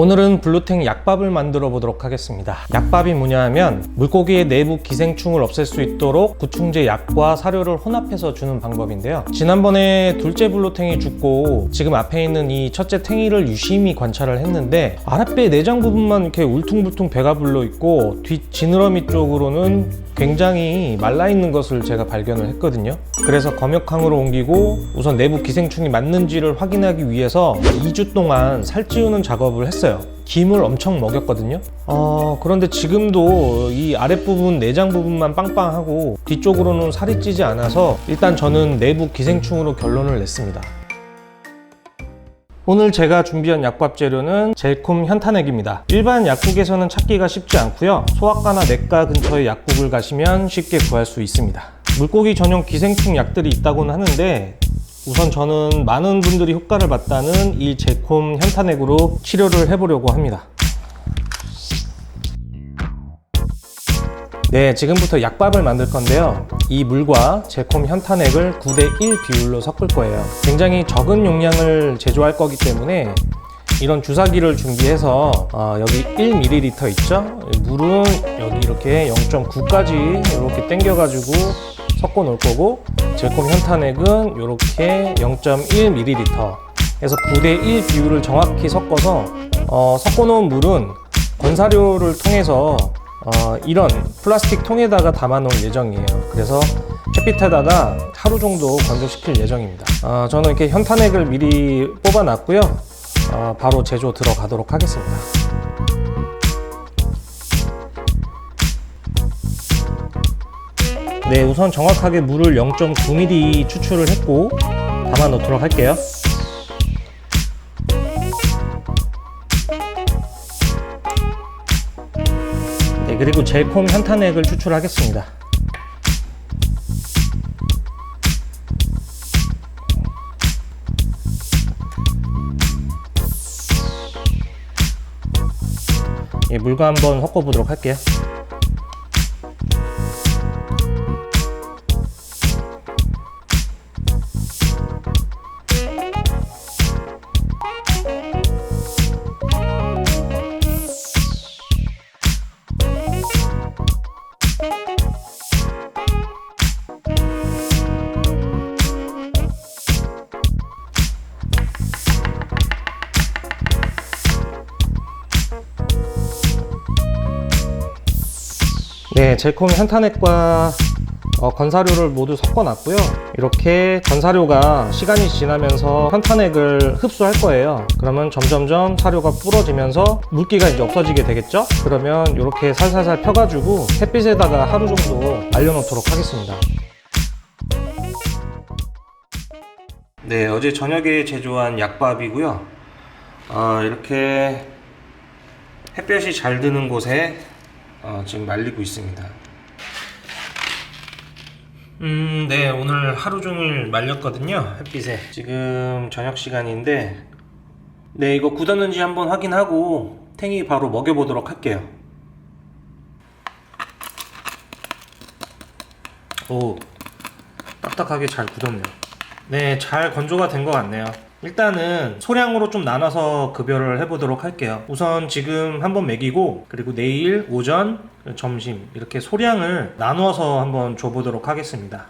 오늘은 블루탱 약밥을 만들어 보도록 하겠습니다. 약밥이 뭐냐 하면 물고기의 내부 기생충을 없앨 수 있도록 구충제 약과 사료를 혼합해서 주는 방법인데요. 지난번에 둘째 블루탱이 죽고 지금 앞에 있는 이 첫째 탱이를 유심히 관찰을 했는데 아랫배 내장 부분만 이렇게 울퉁불퉁 배가 불러 있고 뒷 지느러미 쪽으로는 굉장히 말라 있는 것을 제가 발견을 했거든요. 그래서 검역항으로 옮기고 우선 내부 기생충이 맞는지를 확인하기 위해서 2주 동안 살찌우는 작업을 했어요. 김을 엄청 먹였거든요. 어, 그런데 지금도 이 아랫부분 내장 부분만 빵빵하고 뒤쪽으로는 살이 찌지 않아서 일단 저는 내부 기생충으로 결론을 냈습니다. 오늘 제가 준비한 약밥 재료는 젤콤 현탄액입니다. 일반 약국에서는 찾기가 쉽지 않고요. 소아과나 내과 근처의 약국을 가시면 쉽게 구할 수 있습니다. 물고기 전용 기생충 약들이 있다고는 하는데 우선 저는 많은 분들이 효과를 봤다는 이 젤콤 현탄액으로 치료를 해보려고 합니다. 네, 지금부터 약밥을 만들 건데요. 이 물과 제콤 현탄액을 9대1 비율로 섞을 거예요. 굉장히 적은 용량을 제조할 거기 때문에 이런 주사기를 준비해서 어, 여기 1ml 있죠? 물은 여기 이렇게 0.9까지 이렇게 당겨가지고 섞어 놓을 거고 제콤 현탄액은 이렇게 0.1ml 해서 9대1 비율을 정확히 섞어서 어, 섞어 놓은 물은 건사료를 통해서 어, 이런 플라스틱 통에다가 담아 놓을 예정이에요. 그래서 햇빛에다가 하루 정도 건조시킬 예정입니다. 어, 저는 이렇게 현탄액을 미리 뽑아 놨고요. 어, 바로 제조 들어가도록 하겠습니다. 네, 우선 정확하게 물을 0.9mm 추출을 했고 담아 놓도록 할게요. 네, 그리고 젤콤 현탄액을 추출하겠습니다. 예, 물과 한번 섞어 보도록 할게요. 네, 젤콤 현탄액과 어, 건사료를 모두 섞어놨고요. 이렇게 건사료가 시간이 지나면서 현탄액을 흡수할 거예요. 그러면 점점점 사료가 불어지면서 물기가 이제 없어지게 되겠죠? 그러면 이렇게 살살살 펴가지고 햇빛에다가 하루 정도 말려놓도록 하겠습니다. 네, 어제 저녁에 제조한 약밥이고요. 어, 이렇게 햇볕이 잘 드는 곳에 어, 지금 말리고 있습니다. 음, 네, 오늘 하루 종일 말렸거든요. 햇빛에. 지금 저녁 시간인데, 네, 이거 굳었는지 한번 확인하고 탱이 바로 먹여보도록 할게요. 오, 딱딱하게 잘 굳었네요. 네, 잘 건조가 된 것 같네요. 일단은 소량으로 좀 나눠서 급여를 해보도록 할게요. 우선 지금 한번 먹이고 그리고 내일 오전, 점심 이렇게 소량을 나누어서 한번 줘보도록 하겠습니다.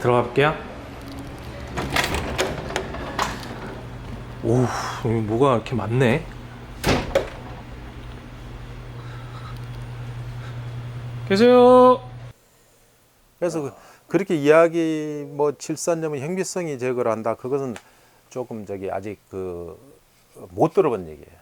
들어가 볼게요. 오, 뭐가 이렇게 많네. 계세요. 그래서 그- 그렇게 이야기 뭐 질산염의 형비성이 제거를 한다. 그것은 조금 저기 아직 그 못 들어본 얘기예요.